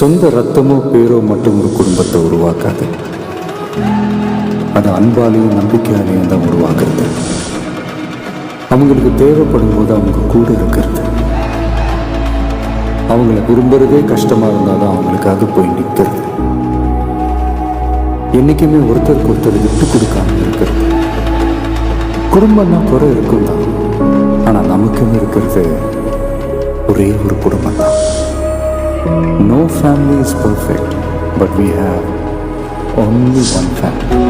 சொந்த ரத்தமோ பேரோ மட்டும் ஒரு குடும்பத்தை உருவாக்காது. அது அன்பாலையும் நம்பிக்கையாலையும் தான் உருவாக்குறது. அவங்களுக்கு தேவைப்படும் போது அவங்க கூட இருக்கிறது. அவங்கள விரும்புறதே கஷ்டமா இருந்தாலும் அவங்களுக்காக போய் நிற்கிறது. என்னைக்குமே ஒருத்தருக்கு ஒருத்தர் விட்டு கொடுக்காம இருக்கிறது. குடும்பம்னா குறை இருக்கும் தான் ஆனால் நமக்குன்னு இருக்கிறது ஒரே ஒரு குடும்பம் தான் family is perfect, but we have only one family.